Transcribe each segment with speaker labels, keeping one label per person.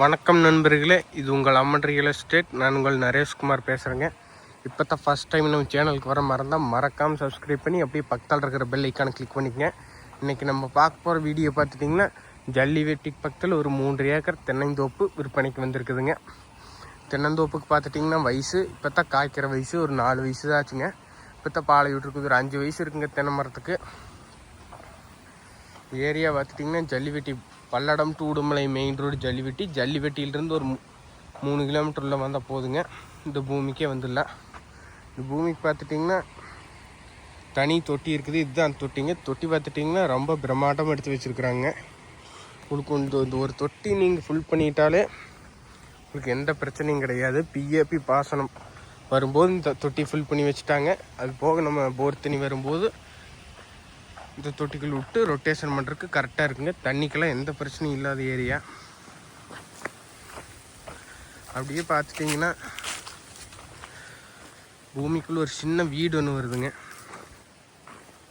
Speaker 1: வணக்கம் நண்பர்களே இது உங்கள் அம்மன் ரியல் எஸ்டேட். நான் உங்கள் நரேஷ்குமார் பேசுகிறேங்க இப்போ தான் ஃபஸ்ட் டைம் நம்ம சேனலுக்கு வர மறந்தால் மறக்காமல் சப்ஸ்கிரைப் பண்ணி அப்படியே பக்கத்தில் இருக்கிற பெல் ஐக்கானை கிளிக் பண்ணிக்கங்க. இன்றைக்கி நம்ம பார்க்க போகிற வீடியோ பார்த்துட்டிங்கன்னா ஜல்லி வெட்டிக்கு பக்கத்தில் ஒரு மூன்று ஏக்கர் தென்னந்தோப்பு விற்பனைக்கு வந்திருக்குதுங்க. தென்னந்தோப்புக்கு பார்த்துட்டிங்கன்னா வயசு இப்போ தான் காய்க்கிற வயசு ஒரு நாலு வயசு தான் ஆச்சுங்க. இப்போ தான் பாலை விட்டுருக்குது ஒரு அஞ்சு வயசு இருக்குங்க தென்னை மரத்துக்கு. ஏரியா பார்த்துட்டிங்கன்னா Jallivetti Palladam to Udumalai main road Jallivetti. ஜல்லிவெட்டியிலிருந்து ஒரு மூணு கிலோமீட்டரில் வந்தால் போதுங்க. இந்த பூமிக்கே வந்துடலாம் இந்த பூமிக்கு பார்த்துட்டிங்கன்னா தனி தொட்டி இருக்குது. இதுதான் தொட்டிங்க. தொட்டி பார்த்துட்டிங்கன்னா ரொம்ப பிரம்மாண்டமாக எடுத்து வச்சுருக்குறாங்க. உங்களுக்கு இந்த இந்த ஒரு தொட்டி நீங்கள் ஃபுல் பண்ணிட்டாலே உங்களுக்கு எந்த பிரச்சனையும் கிடையாது. பிஏபி பாசனம். வரும்போது இந்த தொட்டி ஃபுல் பண்ணி வச்சுட்டாங்க. அது போக நம்ம போர் தண்ணி வரும்போது இந்த தொட்டிகள் விட்டு ரொட்டேஷன் பண்ணுறதுக்கு கரெக்டாக இருக்குங்க. தண்ணிக்கெல்லாம் எந்த பிரச்சனையும் இல்லாத ஏரியா அப்படியே பார்த்துட்டிங்கன்னா பூமிக்குள்ளே ஒரு சின்ன வீடு ஒன்று வருதுங்க.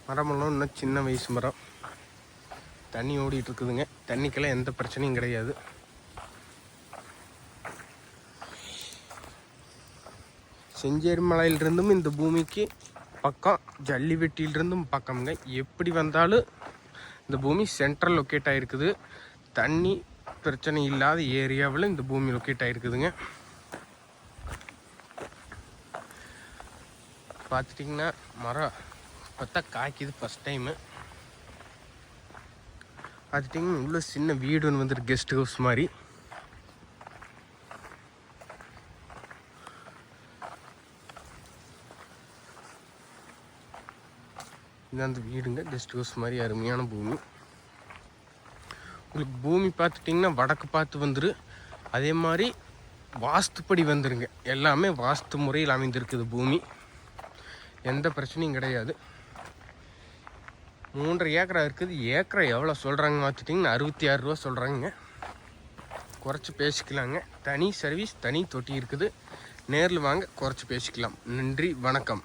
Speaker 1: மரமெல்லாம் இன்னும் சின்ன வயசு மரம். தண்ணி ஓடிட்டு இருக்குதுங்க தண்ணிக்கெல்லாம் எந்த பிரச்சனையும் கிடையாது. செஞ்சேரி மலையிலிருந்தும் இந்த பூமிக்கு பக்கம் ஜல்லிவெட்டியிலிருந்தும் பக்கம்ங்க. எப்படி வந்தாலும் இந்த பூமி சென்ட்ரல் லொக்கேட் ஆகிருக்குது தண்ணி பிரச்சனை இல்லாத ஏரியாவில் இந்த பூமி லொக்கேட் ஆகிருக்குதுங்க பார்த்துட்டிங்கன்னா மரம் பார்த்தா காய்க்குது ஃபஸ்ட் டைமு பார்த்துட்டிங்கன்னா உள்ள சின்ன வீடு ஒன்று வந்துட்டு கெஸ்ட் ஹவுஸ் மாதிரி. இந்த அந்த வீடுங்க. கெஸ்ட் ஹவுஸ் மாதிரி அருமையான பூமி. உங்களுக்கு பூமி பார்த்துட்டிங்கன்னா வடக்கு பார்த்து வந்துரு. அதே மாதிரி வாஸ்துப்படி வந்துருங்க. எல்லாமே வாஸ்து முறையில் அமைந்திருக்குது பூமி. எந்த பிரச்சனையும் கிடையாது. மூன்றரை ஏக்கரா இருக்குது. ஏக்கரை எவ்வளோ சொல்கிறாங்க பார்த்துட்டிங்கன்னா அறுபத்தி ஆறு ரூபா சொல்கிறாங்க குறைச்சி பேசிக்கலாங்க. தனி சர்வீஸ் தனி தொட்டி இருக்குது. நேரில் வாங்க குறைச்சி பேசிக்கலாம். நன்றி வணக்கம்.